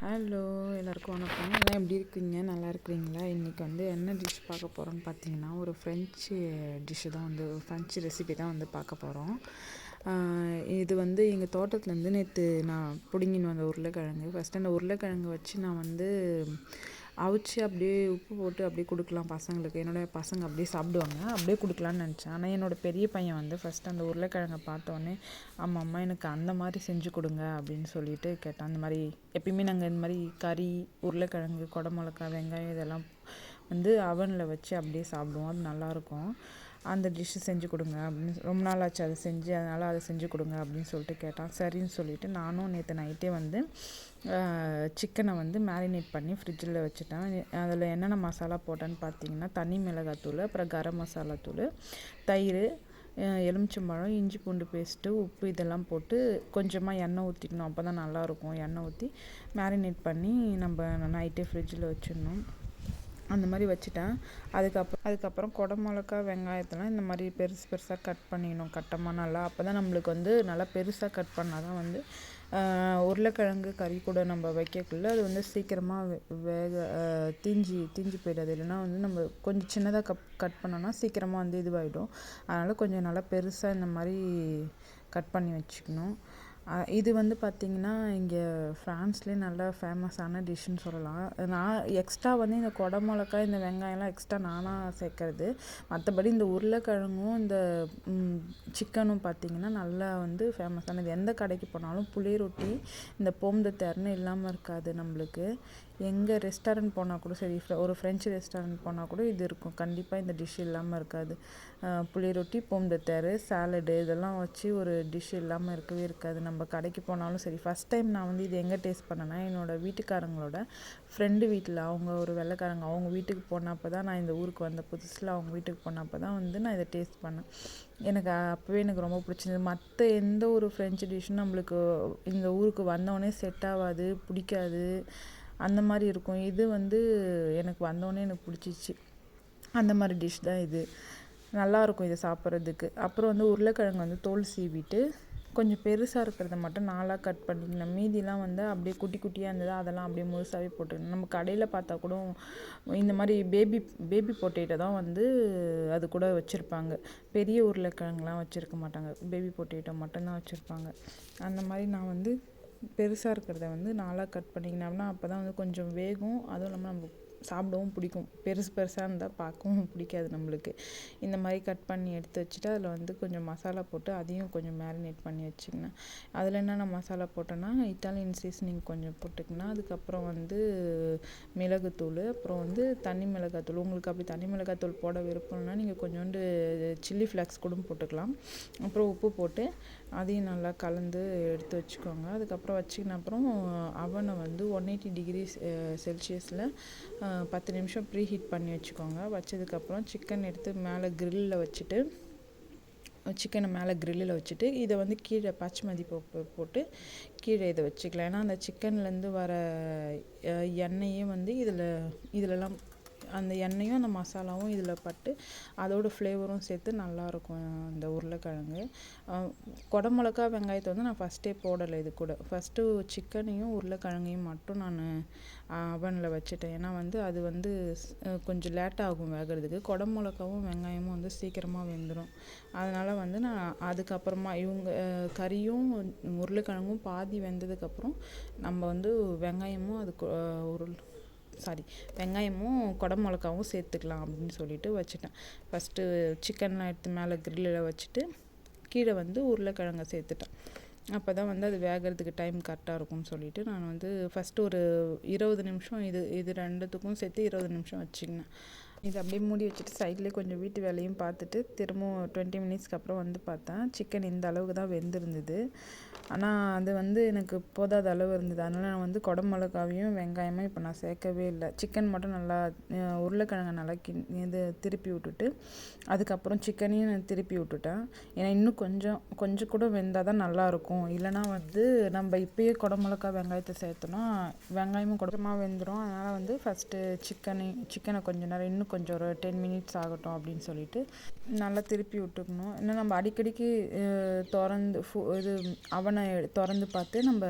Hello எல்லாருக்கும் வணக்கம். எல்லாம் எப்படி இருக்கீங்க? நல்லா இருக்கிறீங்களா? இன்றைக்கி வந்து என்ன டிஷ் பார்க்க போகிறோம்னு பார்த்தீங்கன்னா ஒரு ஃப்ரெஞ்சு டிஷ்ஷு தான் வந்து ஃப்ரெஞ்சு ரெசிபி தான் வந்து பார்க்க போகிறோம் இது வந்து எங்கள் தோட்டத்துலேருந்து நேற்று நான் பிடுங்கின்னு வந்த உருளைக்கிழங்கு. ஃபஸ்ட்டு அந்த உருளைக்கிழங்கு வச்சு நான் வந்து அவிச்சு அப்படியே உப்பு போட்டு அப்படியே கொடுக்கலாம் பசங்களுக்கு. என்னோடய பசங்க அப்படியே சாப்பிடுவாங்க. அப்படியே கொடுக்கலான்னு நினச்சேன். ஆனால் என்னோடய பெரிய பையன் வந்து ஃபஸ்ட்டு அந்த உருளைக்கிழங்கை பார்த்தோன்னே ஆமாம் அம்மா எனக்கு அந்த மாதிரி செஞ்சு கொடுங்க அப்படின்னு சொல்லிட்டு கேட்டான். அந்த மாதிரி எப்பயுமே நாங்கள் இந்த மாதிரி கறி உருளைக்கிழங்கு குடமிளகா வெங்காயம் இதெல்லாம் வந்து அவனில் வச்சு அப்படியே சாப்பிடுவோம். அது நல்லாயிருக்கும் அந்த டிஷ்ஷு செஞ்சு கொடுங்க. அப்படின்னு ரொம்ப நாள் ஆச்சு அதை செஞ்சு அதனால் அதை செஞ்சு கொடுங்க அப்படின்னு சொல்லிட்டு கேட்டான். சரின்னு சொல்லிவிட்டு நானும் நேற்று நைட்டே வந்து சிக்கனை வந்து மேரினேட் பண்ணி ஃப்ரிட்ஜில் வச்சுட்டேன். அதில் என்னென்ன மசாலா போட்டேன்னு பார்த்தீங்கன்னா தனி மிளகாத்தூள் அப்புறம் கரம் மசாலா தூள் தயிர் எலுமிச்சம்பழம் இஞ்சி பூண்டு பேஸ்ட்டு உப்பு இதெல்லாம் போட்டு கொஞ்சமாக எண்ணெய் ஊற்றிக்கணும் அப்போ தான் நல்லாயிருக்கும் எண்ணெய் ஊற்றி மேரினேட் பண்ணி நம்ம நைட்டே ஃப்ரிட்ஜில் வச்சிடணும். அந்த மாதிரி வச்சுட்டேன். அதுக்கப்புறம் அதுக்கப்புறம் குடை மிளகா வெங்காயத்தெல்லாம் இந்த மாதிரி பெருசு பெருசாக கட் பண்ணிக்கணும் கட்டமாக நல்லா. அப்போ தான் நம்மளுக்கு வந்து நல்லா பெருசாக கட் பண்ணால் தான் வந்து உருளைக்கிழங்கு கறி கூட நம்ம வைக்கக்குள்ள அது வந்து சீக்கிரமாக வேக தீஞ்சி தீஞ்சி போயிடாது. இல்லைன்னா வந்து நம்ம கொஞ்சம் சின்னதாக கப் கட் பண்ணோன்னா சீக்கிரமாக வந்து இதுவாகிடும் அதனால் கொஞ்சம் நல்லா பெருசாக இந்த மாதிரி கட் பண்ணி வச்சுக்கணும். இது வந்து பார்த்திங்கன்னா இங்கே ஃப்ரான்ஸ்லேயே நல்லா ஃபேமஸான டிஷ்ஷுன்னு சொல்லலாம். நான் எக்ஸ்ட்ரா வந்து இந்த கொடை மிளகா இந்த வெங்காயம்லாம் எக்ஸ்ட்ரா நானாக சேர்க்கறது. மற்றபடி இந்த உருளைக்கிழங்கும் இந்த சிக்கனும் பார்த்திங்கன்னா நல்லா வந்து ஃபேமஸானது எந்த கடைக்கு போனாலும் புளி ரொட்டி இந்த போம்த தேர்னு இல்லாமல் இருக்காது நம்மளுக்கு. எங்கே ரெஸ்டாரண்ட் போனால் கூட சரி ஒரு ஃப்ரெஞ்சு ரெஸ்டாரண்ட் போனால் கூட இது இருக்கும். கண்டிப்பாக இந்த டிஷ் இல்லாமல் இருக்காது. புளி ரொட்டி பொம்தத்தேரு சாலடு இதெல்லாம் வச்சு ஒரு டிஷ் இல்லாமல் இருக்கவே இருக்காது. நம்ம கடைக்கு போனாலும் சரி. ஃபஸ்ட் டைம் நான் வந்து இது எங்கே டேஸ்ட் பண்ணேன்னா என்னோடய வீட்டுக்காரங்களோட ஃப்ரெண்டு வீட்டில் அவங்க ஒரு வெள்ளைக்காரங்க. அவங்க வீட்டுக்கு போனப்போ தான் நான் இந்த ஊருக்கு வந்த புதுசில் அவங்க வீட்டுக்கு போனப்போ தான் வந்து நான் இதை டேஸ்ட் பண்ணேன். எனக்கு அப்போவே எனக்கு ரொம்ப பிடிச்சிருந்தது. மற்ற எந்த ஒரு ஃப்ரெஞ்சு டிஷ்ஷும் நம்மளுக்கு இந்த ஊருக்கு வந்தோடனே செட் ஆகாது பிடிக்காது. அந்த மாதிரி இருக்கும். இது வந்து எனக்கு வந்தோடனே எனக்கு பிடிச்சிச்சு. அந்த மாதிரி டிஷ் தான் இது. நல்லாயிருக்கும் இதை சாப்பிட்றதுக்கு. அப்புறம் வந்து உருளைக்கிழங்கு வந்து தோல் சீவிட்டு கொஞ்சம் பெருசாக இருக்கிறத மட்டும் நாளாக கட் பண்ணிக்கணும். மீதிலாம் வந்து அப்படியே குட்டி குட்டியாக இருந்தது அதெல்லாம் அப்படியே முழுசாகவே போட்டுக்கணும். நம்ம கடையில் பார்த்தா கூட இந்த மாதிரி பேபி பேபி பொட்டேட்டோ தான் வந்து அது கூட வச்சுருப்பாங்க. பெரிய உருளைக்கிழங்குலாம் வச்சுருக்க மாட்டாங்க. பேபி பொட்டேட்டோ மட்டும்தான் வச்சுருப்பாங்க. அந்த மாதிரி நான் வந்து பெருசாக இருக்கிறத வந்து நாலாக கட் பண்ணிக்கினோம்னா அப்போ தான் வந்து கொஞ்சம் வேகும். அதுவும் இல்லாமல் நம்ம சாப்பிடவும் பிடிக்கும். பெருசு பெருசாக இருந்தால் பார்க்கவும் பிடிக்காது நம்மளுக்கு. இந்த மாதிரி கட் பண்ணி எடுத்து வச்சுட்டு அதில் வந்து கொஞ்சம் மசாலா போட்டு அதையும் கொஞ்சம் மேரினேட் பண்ணி வச்சுக்கினேன் அதில் என்னென்ன மசாலா போட்டோன்னா இட்டாலியன் சீசனிங் கொஞ்சம் போட்டுக்கணும். அதுக்கப்புறம் வந்து மிளகுத்தூள் அப்புறம் வந்து தனி மிளகாத்தூள். உங்களுக்கு அப்படி தனி மிளகாத்தூள் போட விருப்பம்னா நீங்கள் கொஞ்சோண்டு சில்லி ஃப்ளாக்ஸ் கூட போட்டுக்கலாம். அப்புறம் உப்பு போட்டு அதையும் நல்லா கலந்து எடுத்து வச்சுக்கோங்க. அதுக்கப்புறம் வச்சுக்கின அப்புறம் அவனை வந்து ஒன் எயிட்டி டிகிரி செல்சியஸில் பத்து நிமிஷம் ப்ரீ ஹீட் பண்ணி வச்சுக்கோங்க. வச்சதுக்கப்புறம் சிக்கன் எடுத்து மேலே க்ரில்லில் வச்சுட்டு சிக்கனை மேலே க்ரில்லில் வச்சுட்டு இதை வந்து கீழே பச்சை போ போட்டு கீழே இதை வச்சுக்கலாம். ஏன்னா அந்த சிக்கன்லேருந்து வர எண்ணெயே வந்து இதில் இதிலலாம் அந்த எண்ணெயும் அந்த மசாலாவும் இதில் பட்டு அதோடய ஃப்ளேவரும் சேர்த்து நல்லாயிருக்கும் அந்த உருளைக்கிழங்கு. குடமிளகா வெங்காயத்தை வந்து நான் ஃபஸ்ட்டே போடலை இது கூட. ஃபஸ்ட்டு சிக்கனையும் உருளைக்கிழங்கையும் மட்டும் நான் அவனில் வச்சுட்டேன். ஏன்னா வந்து அது வந்து கொஞ்சம் லேட் ஆகும் வேகிறதுக்கு. குடமிளகாவும் வெங்காயமும் வந்து சீக்கிரமாக வெந்துடும் அதனால் வந்து நான் அதுக்கப்புறமா இவங்க கறியும் உருளைக்கிழங்கும் பாதி வெந்ததுக்கப்புறம் நம்ம வந்து வெங்காயமும் அதுக்கு உருள் சாரி வெங்காயமும் குடம் மிளகாவும் சேர்த்துக்கலாம் அப்படின்னு சொல்லிட்டு வச்சுட்டேன். ஃபஸ்ட்டு சிக்கன்லாம் எடுத்து மேலே கிரில்லில் வச்சுட்டு கீழே வந்து உருளைக்கிழங்க சேர்த்துட்டேன். அப்போ தான் வந்து அது வேகிறதுக்கு டைம் கரெக்டாக இருக்கும்னு சொல்லிட்டு நான் வந்து ஃபஸ்ட்டு ஒரு இருபது நிமிஷம் இது இது ரெண்டுத்துக்கும் சேர்த்து இருபது நிமிஷம் வச்சுக்கினேன். இது அப்படியே மூடி வச்சுட்டு சைட்லேயே கொஞ்சம் வீட்டு வேலையும் பார்த்துட்டு திரும்பவும் டுவெண்ட்டி மினிட்ஸ்க்கு அப்புறம் வந்து பார்த்தேன். சிக்கன் இந்த அளவுக்கு தான் வெந்திருந்தது. ஆனால் அது வந்து எனக்கு போதாத அளவு இருந்தது. அதனால் நான் வந்து குடமிளகாவையும் வெங்காயமும் இப்போ நான் சேர்க்கவே இல்லை. சிக்கன் மட்டும் நல்லா உருளைக்கிழங்க நல்லா கிண் இது திருப்பி விட்டுட்டு அதுக்கப்புறம் சிக்கனையும் நான் திருப்பி விட்டுட்டேன். ஏன்னா இன்னும் கொஞ்சம் கொஞ்சம் கூட வெந்தால் தான் நல்லாயிருக்கும். இல்லைனா வந்து நம்ம இப்போயே குடமிளகா வெங்காயத்தை சேர்த்தோன்னா வெங்காயமும் குடமாக வெந்துடும் அதனால் வந்து ஃபஸ்ட்டு சிக்கனை சிக்கனை கொஞ்சம் நேரம் இன்னும் கொஞ்சம் ஒரு டென் மினிட்ஸ் ஆகட்டும் அப்படின்னு சொல்லிட்டு நல்லா திருப்பி விட்டுக்கணும். இன்னும் நம்ம அடிக்கடிக்கு திறந்து ஃபு இது அவன் திறந்து பார்த்து நம்ம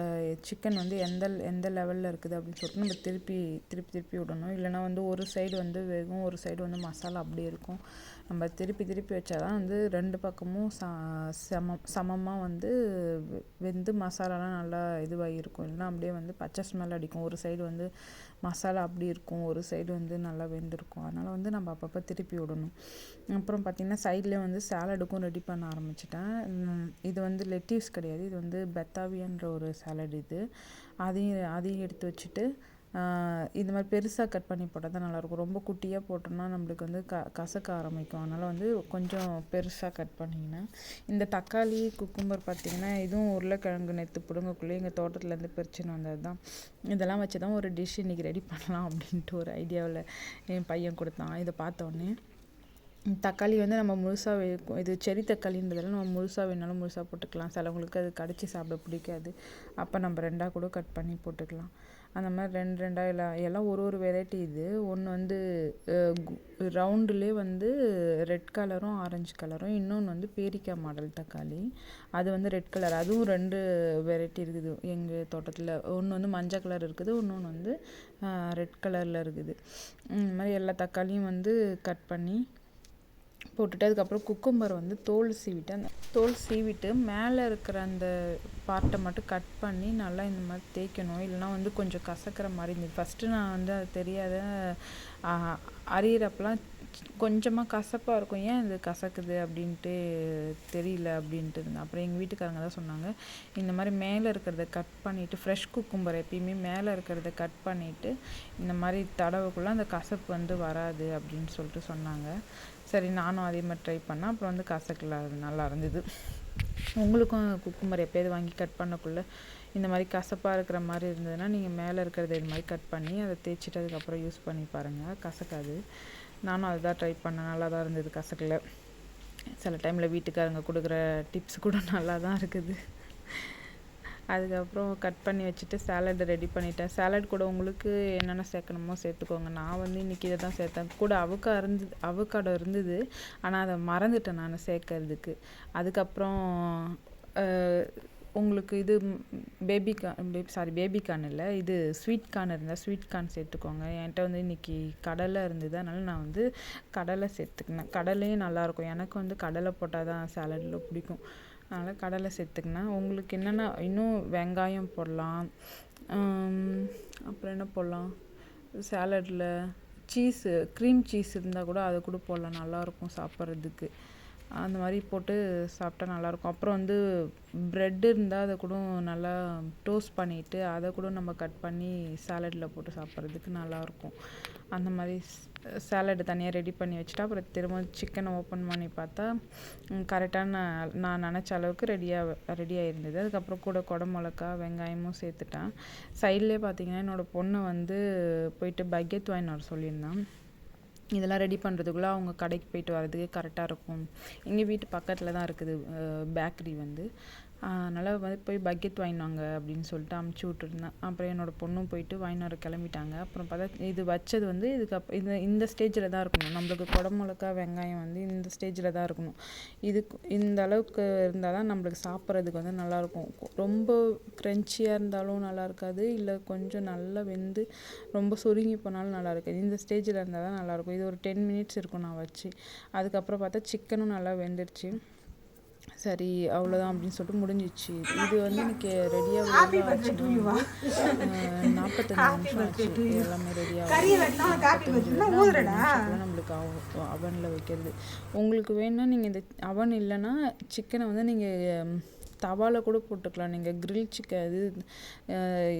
சிக்கன் வந்து எந்த எந்த லெவலில் இருக்குது அப்படின்னு சொல்லிட்டு நம்ம திருப்பி திருப்பி திருப்பி விடணும். இல்லைனா வந்து ஒரு சைடு வந்து வேகும் ஒரு சைடு வந்து மசாலா அப்படியே இருக்கும். நம்ம திருப்பி திருப்பி வச்சா தான் வந்து ரெண்டு பக்கமும் ச சமம் சமமாக வந்து வெந்து மசாலாலாம் நல்லா இதுவாக இருக்கும் இல்லைனா அப்படியே வந்து பச்சை ஸ்மெல் அடிக்கும். ஒரு சைடு வந்து மசாலா அப்படி இருக்கும். ஒரு சைடு வந்து நல்லா வெந்திருக்கும். அதனால் வந்து நம்ம அப்பப்போ திருப்பி விடணும். அப்புறம் பார்த்திங்கன்னா சைட்லேயே வந்து சாலடுக்கும் ரெடி பண்ண ஆரம்பிச்சிட்டேன். இது வந்து லெட்டிவ்ஸ் கிடையாது. இது வந்து பெத்தாவியன்ற ஒரு சாலட் இது. அதையும் அதையும் எடுத்து வச்சுட்டு இந்த மாதிரி பெருசாக கட் பண்ணி போட்டால் தான் நல்லாயிருக்கும். ரொம்ப குட்டியாக போட்டோம்னா நம்மளுக்கு வந்து க கசக்க ஆரம்பிக்கும். அதனால் வந்து கொஞ்சம் பெருசாக கட் பண்ணிங்கன்னா இந்த தக்காளி குக்கும்பர் பார்த்திங்கன்னா இதுவும் உருளைக்கிழங்கு நேற்று பிடுங்கக்குள்ளே எங்கள் தோட்டத்துலேருந்து பறிச்சுன்னு வந்தது தான். இதெல்லாம் வச்சு தான் ஒரு டிஷ் இன்றைக்கி ரெடி பண்ணலாம் அப்படின்ட்டு ஒரு ஐடியாவில் என் பையன் கொடுத்தான். இதை பார்த்தோன்னே தக்காளி வந்து நம்ம முழுசாக இது செரி தக்காளின்றதால நம்ம முழுசாக வேணாலும் முழுசாக போட்டுக்கலாம். சிலவங்களுக்கு அது கடிச்சு சாப்பிட பிடிக்காது. அப்போ நம்ம ரெண்டாக கூட கட் பண்ணி போட்டுக்கலாம். அந்த மாதிரி ரெண்டு ரெண்டாக எல்லாம் எல்லாம் ஒரு ஒரு வெரைட்டி இது. ஒன்று வந்து ரவுண்டுலே வந்து ரெட் கலரும் ஆரஞ்சு கலரும் இன்னொன்று வந்து பேரிக்காய் மாடல் தக்காளி. அது வந்து ரெட் கலர் அதுவும் ரெண்டு வெரைட்டி இருக்குது. எங்கள் தோட்டத்தில் ஒன்று வந்து மஞ்சள் கலர் இருக்குது. இன்னொன்று வந்து ரெட் கலரில் இருக்குது. இந்த மாதிரி எல்லா தக்காளியும் வந்து கட் பண்ணி போட்டுட்டு அதுக்கப்புறம் குக்கும்பர் வந்து தோல் சீவிட்டு அந்த தோல் சீவிட்டு மேலே இருக்கிற அந்த பார்ட்டை மட்டும் கட் பண்ணி நல்லா இந்த மாதிரி தேய்க்கணும். இல்லைனா வந்து கொஞ்சம் கசக்கிற மாதிரி இருந்தது. ஃபஸ்ட்டு நான் வந்து அது தெரியாத அரியிறப்பெல்லாம் கொஞ்சமாக கசப்பாக இருக்கும். ஏன் இது கசக்குது அப்படின்ட்டு தெரியல அப்படின்ட்டு இருந்தேன். அப்புறம் எங்கள் வீட்டுக்காரங்க தான் சொன்னாங்க இந்த மாதிரி மேலே இருக்கிறத கட் பண்ணிவிட்டு ஃப்ரெஷ் குக்கும்பர் எப்பயுமே மேலே இருக்கிறத கட் பண்ணிவிட்டு இந்த மாதிரி தடவைக்குள்ளே அந்த கசப்பு வந்து வராது அப்படின்னு சொல்லிட்டு சொன்னாங்க. சரி நானும் அதே மாதிரி ட்ரை பண்ணேன். அப்புறம் வந்து கசக்கல அது நல்லா இருந்தது. உங்களுக்கும் குக்கும்பர் எப்போயாவது வாங்கி கட் பண்ணக்குள்ளே இந்த மாதிரி கசப்பாக இருக்கிற மாதிரி இருந்ததுன்னா நீங்கள் மேலே இருக்கிறத இது மாதிரி கட் பண்ணி அதை தேய்ச்சிட்டு அதுக்கப்புறம் யூஸ் பண்ணி பாருங்கள் கசக்காது. நானும் அதுதான் ட்ரை பண்ணேன். நல்லா தான் இருந்தது கசக்கில். சில டைமில் வீட்டுக்காரங்க கொடுக்குற டிப்ஸ் கூட நல்லா தான் இருக்குது. அதுக்கப்புறம் கட் பண்ணி வச்சுட்டு சாலட் ரெடி பண்ணிட்டேன். சேலட் கூட உங்களுக்கு என்னென்ன சேர்க்கணுமோ சேர்த்துக்கோங்க. நான் வந்து இன்றைக்கி இதை தான் சேர்த்தேன். கூட அவுக்கா இருந்தது அவுக்காடோ இருந்தது. ஆனால் அதை மறந்துட்டேன் நான் சேர்க்கறதுக்கு. அதுக்கப்புறம் உங்களுக்கு இது baby corn baby sorry baby corn இல்லை. இது ஸ்வீட் கார்ன் இருந்தால் ஸ்வீட் கார்ன் சேர்த்துக்கோங்க. என்கிட்ட வந்து இன்றைக்கி கடலை இருந்தது. அதனால் நான் வந்து கடலை சேர்த்துக்கினேன். கடலையும் நல்லாயிருக்கும் எனக்கு வந்து கடலை போட்டால் தான் சாலடில் பிடிக்கும். அதனால் கடலை சேர்த்துக்கினேன் உங்களுக்கு என்னென்ன இன்னும் வெங்காயம் போடலாம். அப்புறம் என்ன போடலாம்? சேலடில் சீஸு க்ரீம் சீஸ் இருந்தால் கூட அதை கூட போடலாம். நல்லாயிருக்கும் சாப்பிட்றதுக்கு. அந்த மாதிரி போட்டு சாப்பிட்டா நல்லாயிருக்கும். அப்புறம் வந்து ப்ரெட் இருந்தால் அதை கூட நல்லா டோஸ்ட் பண்ணிவிட்டு அதை கூட நம்ம கட் பண்ணி சாலடில் போட்டு சாப்பிட்றதுக்கு நல்லாயிருக்கும். அந்த மாதிரி சாலடு தனியாக ரெடி பண்ணி வச்சுட்டா அப்புறம் திரும்ப சிக்கனை ஓப்பன் பண்ணி பார்த்தா கரெக்டான நான் நினச்ச அளவுக்கு ரெடியாக ரெடியாக இருந்தது அதுக்கப்புறம் கூட குடமிளகா வெங்காயமும் சேர்த்துட்டேன். சைட்லேயே பார்த்தீங்கன்னா என்னோடய பொண்ணு வந்து போயிட்டு பக்கெட் வாங்கின்னு வர சொல்லியிருந்தான் இதெல்லாம் ரெடி பண்ணுறதுக்குள்ளே அவங்க கடைக்கு போயிட்டு வரதுக்கு கரெக்டாக இருக்கும். எங்கள் வீட்டு பக்கத்தில் தான் இருக்குது பேக்கரி வந்து. அதனால் வந்து போய் பக்கெட் வாங்கினாங்க அப்படின்னு சொல்லிட்டு அமுச்சு விட்டுருந்தேன். அப்புறம் என்னோடய பொண்ணும் போயிட்டு வாங்கினு வர கிளம்பிட்டாங்க. அப்புறம் பார்த்தா இது வச்சது வந்து இதுக்கு இந்த இந்த ஸ்டேஜில் தான் இருக்கணும். நம்மளுக்கு குடமிளகா வெங்காயம் வந்து இந்த ஸ்டேஜில் தான் இருக்கணும். இதுக்கு இந்த அளவுக்கு இருந்தால் தான் நம்மளுக்கு சாப்பிட்றதுக்கு வந்து நல்லாயிருக்கும் ரொம்ப க்ரன்ச்சியாக இருந்தாலும் நல்லா இருக்காது. இல்லை கொஞ்சம் நல்லா வெந்து ரொம்ப சுருங்கி போனாலும் நல்லா இருக்காது. இந்த ஸ்டேஜில் இருந்தால் தான் நல்லாயிருக்கும் இது ஒரு டென் மினிட்ஸ் இருக்கும் நான் வச்சு. அதுக்கப்புறம் பார்த்தா சிக்கனும் நல்லா வெந்துடுச்சு சரி அவ்வளோதான் அப்படின்னு சொல்லிட்டு முடிஞ்சிச்சு. இது வந்து எனக்கு ரெடியாக நாற்பத்தஞ்சு நிமிஷம் ஆச்சு. எல்லாமே ரெடியாக நம்மளுக்கு அவனில் வைக்கிறது. உங்களுக்கு வேணும்னா நீங்கள் இந்த அவன் இல்லைன்னா சிக்கனை வந்து நீங்கள் தவாவில் கூட போட்டுக்கலாம். நீங்கள் க்ரில் சிக்கன் இது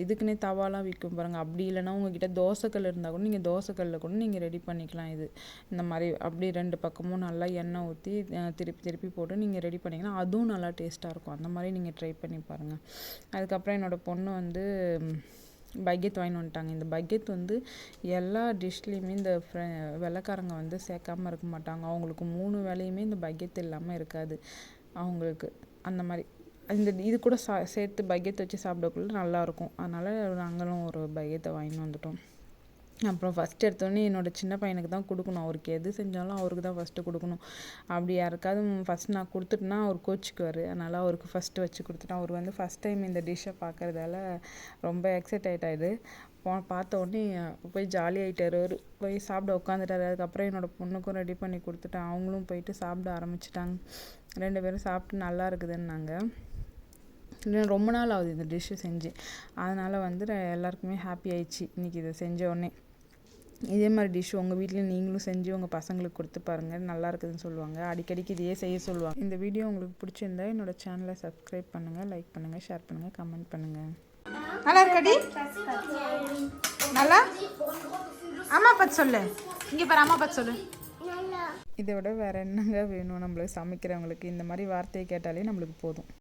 இதுக்குன்னே தவாலாம் விற்கும் பாருங்கள் அப்படி இல்லைனா உங்ககிட்ட தோசைக்கல் இருந்தால் கூட நீங்கள் தோசைக்கல்லில் கூட நீங்கள் ரெடி பண்ணிக்கலாம் இது. இந்த மாதிரி அப்படி ரெண்டு பக்கமும் நல்லா எண்ணெய் ஊற்றி திருப்பி திருப்பி போட்டு நீங்கள் ரெடி பண்ணிங்கன்னா அதுவும் நல்லா டேஸ்ட்டாக இருக்கும். அந்த மாதிரி நீங்கள் ட்ரை பண்ணி பாருங்கள் அதுக்கப்புறம் என்னோடய பொண்ணு வந்து பக்கெட் வாங்கின்னு வந்துட்டாங்க. இந்த பக்கெட் வந்து எல்லா டிஷ்லேயுமே இந்த வெள்ளைக்காரங்க வந்து சேர்க்காம இருக்க மாட்டாங்க. அவங்களுக்கு மூணு வேலையுமே இந்த பக்கெட் இல்லாமல் இருக்காது. அவங்களுக்கு அந்த மாதிரி இந்த இது கூட சா சேர்த்து பக்கெட் வச்சு சாப்பிடக்குள்ள நல்லாயிருக்கும் அதனால் நாங்களும் ஒரு பக்கெட்டை வாங்கிட்டு வந்துட்டோம். அப்புறம் ஃபஸ்ட் எடுத்தோடனே என்னோட சின்ன பையனுக்கு தான் கொடுக்கணும். அவருக்கு எது செஞ்சாலும் அவருக்கு தான் ஃபஸ்ட்டு கொடுக்கணும். அப்படி யாருக்காவது ஃபஸ்ட் நான் கொடுத்துட்டேன்னா அவர் கோச்சிக்குவார். அதனால் அவருக்கு ஃபஸ்ட்டு வச்சு கொடுத்துட்டேன். அவர் வந்து ஃபஸ்ட் டைம் இந்த டிஷ்ஷை பார்க்கறதால ரொம்ப எக்ஸைட் ஆகிட்டாரு போ பார்த்த உடனே போய் ஜாலி அவர் போய் சாப்பிட உட்காந்துட்டாரு. அதுக்கப்புறம் என்னோட பொண்ணுக்கும் ரெடி பண்ணி கொடுத்துட்டேன். அவங்களும் போயிட்டு சாப்பிட ஆரம்பிச்சிட்டாங்க. ரெண்டு பேரும் சாப்பிட்டு நல்லா இருக்குதுன்னாங்க. இன்னும் ரொம்ப நாள் ஆகுது இந்த டிஷ்ஷு செஞ்சு. அதனால் வந்து எல்லாருக்குமே ஹாப்பி ஆயிடுச்சு. இன்றைக்கி இதை செஞ்ச உடனே. இதே மாதிரி டிஷ் உங்கள் வீட்லேயும் நீங்களும் செஞ்சு உங்கள் பசங்களுக்கு கொடுத்து பாருங்கள் நல்லா இருக்குதுன்னு சொல்லுவாங்க. அடிக்கடிக்கு இதையே செய்ய சொல்லுவாங்க. இந்த வீடியோ உங்களுக்கு பிடிச்சிருந்தா என்னோட சேனலை சப்ஸ்கிரைப் பண்ணுங்கள் லைக் பண்ணுங்கள் ஷேர் பண்ணுங்கள் கமெண்ட் பண்ணுங்கள் நல்லா இருக்கடி நல்லா? அம்மா பார்த்து சொல்லு. இங்கே பாரு அம்மா பார்த்து சொல்லு. இதை விட வேறு என்னங்க வேணும் நம்மளுக்கு சமைக்கிறவங்களுக்கு? இந்த மாதிரி வார்த்தையை கேட்டாலே நம்மளுக்கு போதும்.